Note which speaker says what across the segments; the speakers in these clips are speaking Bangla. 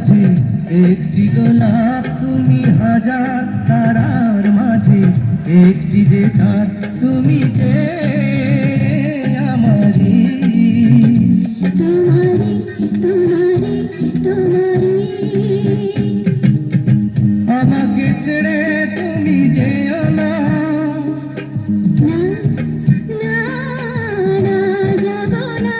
Speaker 1: মাঝে, একটি গোলাপ তুমি হাজার তারার মাঝে, একটি যে চাঁদ তুমি যে আমারি আমাকে ছেড়ে তুমি না
Speaker 2: না।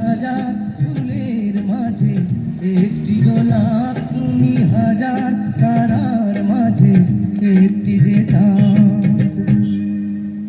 Speaker 1: হাজার ফুলের মাঝে একটি গোলাপ তুমি হাজার তারার মাঝে একটি যে